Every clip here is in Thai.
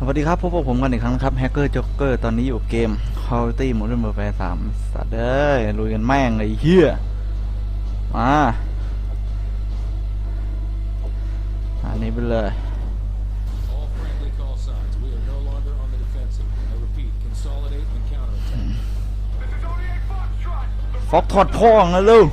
สวัสดีครับพบกับผมกันอีกครั้งนะครับแฮกเกอร์จ็อกเกอร์ตอนนี้อยู่เกม Call of Duty Modern Warfare 3สัตว์เอ้ยลุยกันแม่งเลยไอ้เฮียมาอันนี้ไปเลย All friendly call signs. We are no longer on the defensive. I repeat, consolidate and counterattack. This is only a foxtrot. ฟอกถอดพ่องนะลูก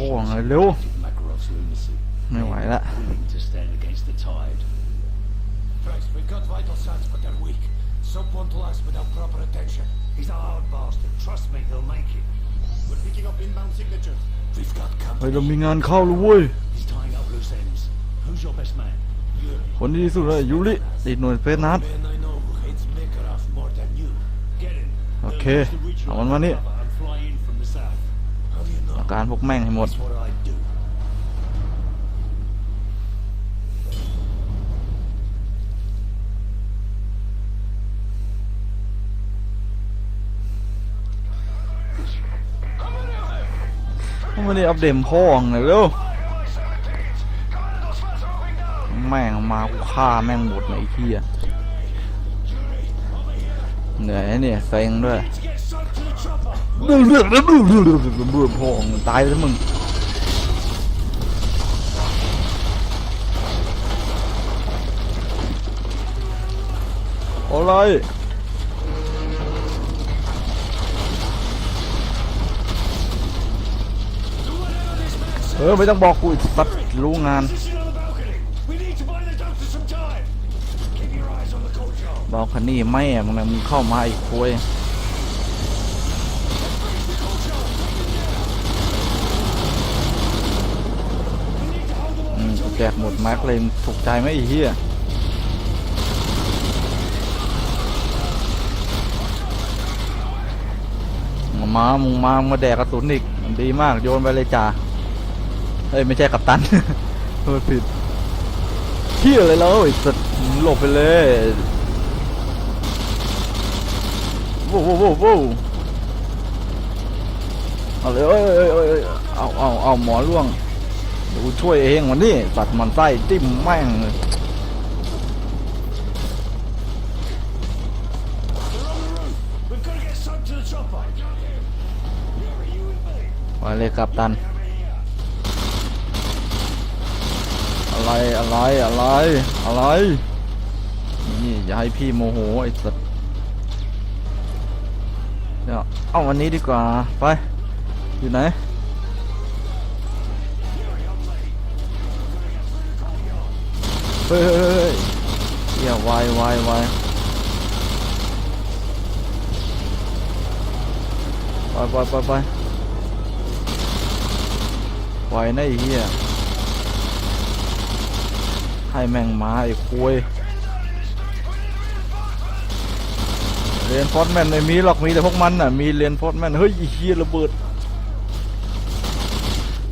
พ่องเลย who เร็ว practice Makarov's lunacy. ไม่ไหวละ Willing to stand against the tide. Christ, we got vital signs, but they're weak. Some won't last without proper attention. He's a hard bastard. Trust me, he'll make it. We're picking up inbound signatures. We've got เฮ้ย company. เรามีงานเข้าแล้วเว้ย He's tying up loose ends. Who's your best man? Yuri. คนที่ดีสุดเลยยูริติดหน่วยเฟสนัด Man I know who hates Makarov more than you. Get him. โอ They'll เค use the ridge เอา line มันมานี่ cover การพวกแม่งให้หมด ไม่ได้อัปเดตพ่องเลยเร็วแม่งมากูฆ่าแม่งหมดเลยไอ้เหี้ยเหนื่อยเนี่ยเซ็งด้วย เรื่องเรื่องเรื่องเรื่องเรื่องเรื่องเรื่องพ่องตายแล้วมึงอะไรเออไม่ต้องบอกกูอีกสัตว์รู้งานบอกคันนี่แม่มึงนะมึงเข้ามาอีกคุยอืมกูแจกหมดแม็กเลยถูกใจไหมไอ้เหี้ยมึงมามึงมามาแดกกระสุนอีกมันดีมากโยนไปเลยจ่าเฮ้ยไม่ใช่กัปตันโทษผิดเที่ยอะไรแล้วไอ้สัตว์หลบไปเลยโว้วโว้วโว้วโว้เอาเลยเอ้ยเอ้ยเอ้ยเอ้ยเอาเอาเอาหมอล่วง ดูช่วยเองวันนี้สัตว์มันไส้จิ้มแม่งเลยมาเลยครับตัน อะไรอะไรอะไรอะไร นี่อย่าให้พี่โมโหไอ้สัตว์เดี๋ยวเอาวันนี้ดีกว่าไป อยู่ไหน เฮ้ยเฮ้ยเฮ้ยเฮียวายวายวายไปไปไปไปไวนะไอ้เหี้ยให้แม่งมาไอ้คุยเรียนฟอสแมนไม่มีหรอกมีแต่พวกมันน่ะมีเรียนฟอสแมนเฮ้ยเฮียระเบิด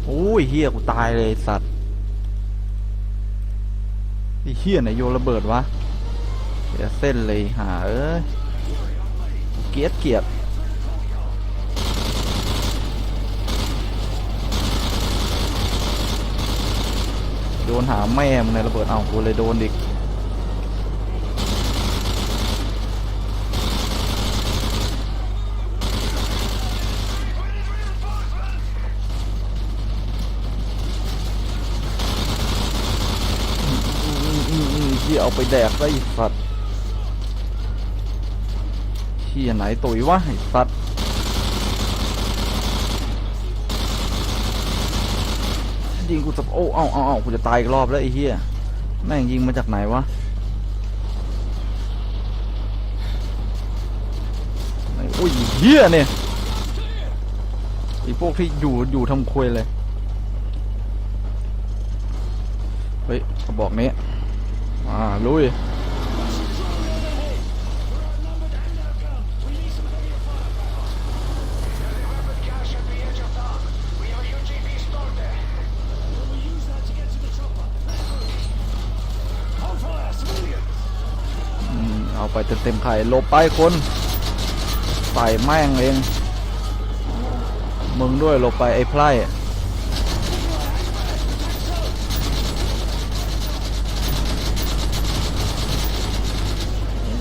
โอ้ยเฮียกูตายเลยสัตว์ ไอ้เฮี้ยไหนโยนระเบิดวะเสียเส้นเลยหาเอ้ยเกียดเกียดโดนหาแม่มันในระเบิดเอากูเลยโดนอีก อืมอืมอืม ที่เอาไปแดกได้สัตว์ที่ไหนตุยวะไอสัตว์ยิงกูจะโอ้เอาเอาเอากูจะตายอีกรอบแล้วไอ้เหี้ยแม่งยิงมาจากไหนวะไหนอุ้ยเหี้ยเนี่ยไอ้พวกที่อยู่อยู่ทำควยเลยเฮ้ยกระบอกนี้ มาลุยเอาไปเต็มๆไข่ลบไปคนใส่แม่งเอง มึงด้วยลบไปไอ้ไพร่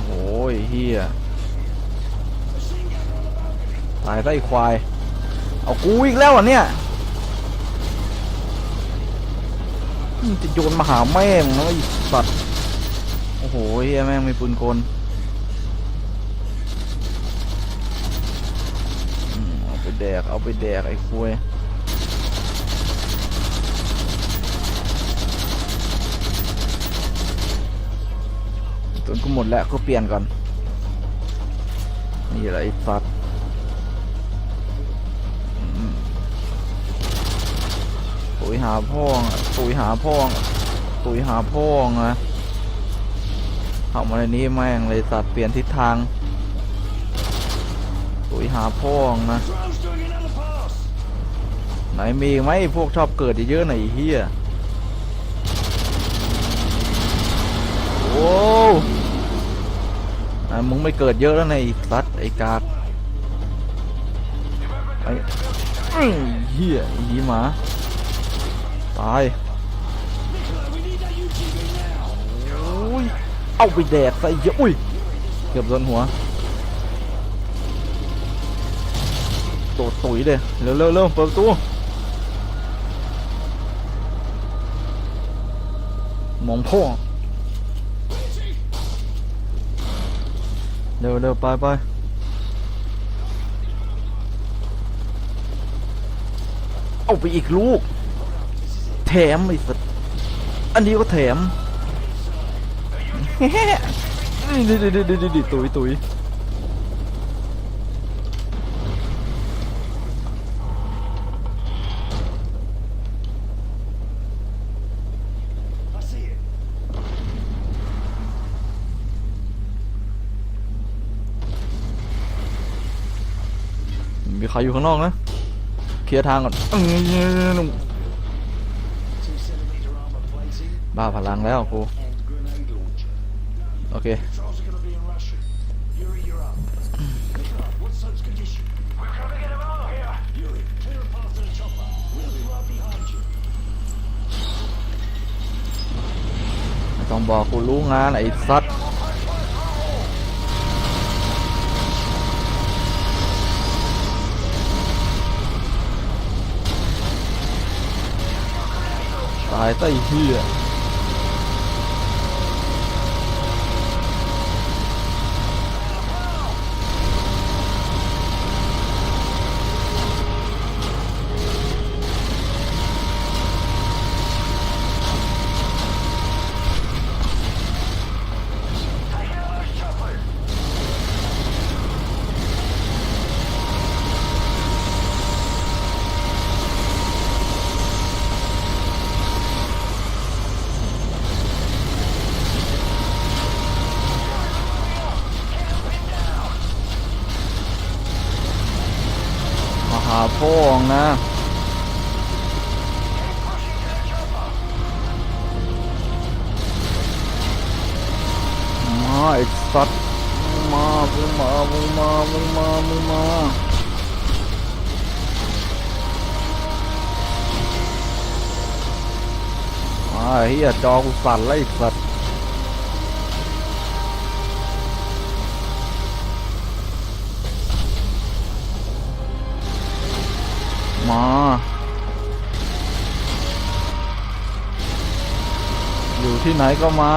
โอ้ยตายซะไอ้ควาย เอากูอีกแล้วอะเนี่ยจะโยนมาหาแม่งนะไอ้สัตว์ โอ้โหเฮียแม่งมีปืนกลเอาไปแดก เอาไปแดกไอ้คุยจนกูหมดแล้วก็เปลี่ยนก่อน นี่แหละไอ้สัตว์ตุยหาพ่องตุยหาพ่องตุยหาพ่องนะเข้ามาในนี้แม่งเลยสัตว์เปลี่ยนทิศทางตุยหาพ่องนะไหนมีไหมพวกชอบเกิดเยอะๆหน่อยเฮียโอ้อะมึ งไม่เกิดเยอะแล้วในสัตว์ไอ้กากไอ้เฮียหีหมาตายโอ้ยเอาไปแดกใส่เยอะอุ้ยเกือบโดนหัวโดดตุ๋ยเลยเร็วเร็วเร็วเปิดประตูมองพ่อ เร็วเร็วไปไปเอาไปอีกลูก แถมไอ้สัสอันนี้ก็แถมดิดิดิดิดิดิตุยตุย I see it. มีใครอยู่ข้างนอกนะ เคลียร์ทางก่อนบ้าพลังแล้วกูโอเคต้องบอกกูรู้งานไอ้สัตว์ ตายใาพ่องนะมาไอ้สัตว์มามึงมามึงมามึงมามึงมาไอ้เฮียจอกูสั่นแล้วไอ้สัตว์ มาอยู่ที่ไหนก็มา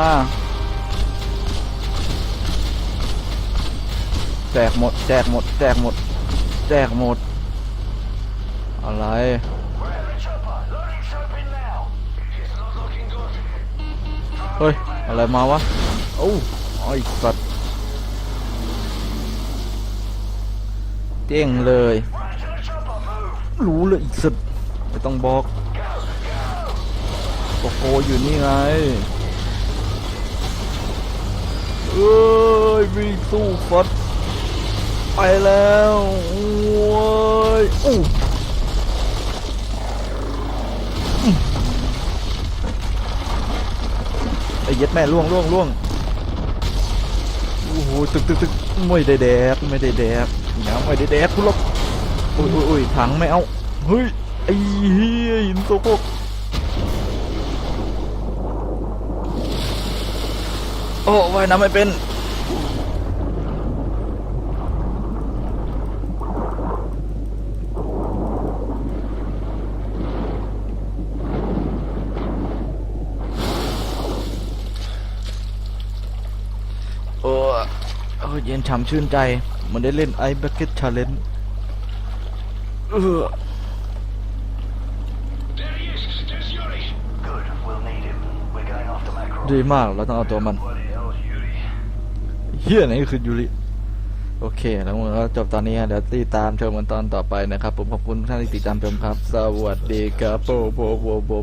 แจกหมด แจกหมด แจกหมด แจกหมด อะไร เฮ้ย อะไรมาวะโอ้ไอ้สัตว์เจ้งเลย รู้เลยอีกสัตว์ไม่ต้องบอกโกโกอยู่นี่ไงเอ้ยวิ่งสู้ฟัดไปแล้วโอ้ยอู้อื้อไอ้เย็ดแม่ล่วงล่วงล่วงโอ้โหตึกตึกตึกไม่ได้แดกไม่ได้แดกยังไม่ได้แดกคุณลบ อุ้ยอุ้ยอุ้ยถังไม่เอา เฮ้ย ไอ้เหี้ยหินโซโคกโอ้ว่ายน้ำไม่เป็น โอ้เออเย็นฉ่ำชื่นใจ มันได้เล่นไอ b บ c เก็ตชาเลน g ์ ดีมากเราต้องเอาตัวมัน What the hell's Yuri? เฮียไหนคือยูริโอเค แล้วมันก็จบตอนนี้ฮะเดี๋ยวติดตามชมกันตอนต่อไปนะครับ ผมขอบคุณทุกท่านที่ติดตามชมครับ สวัสดีครับโบโบโบโบ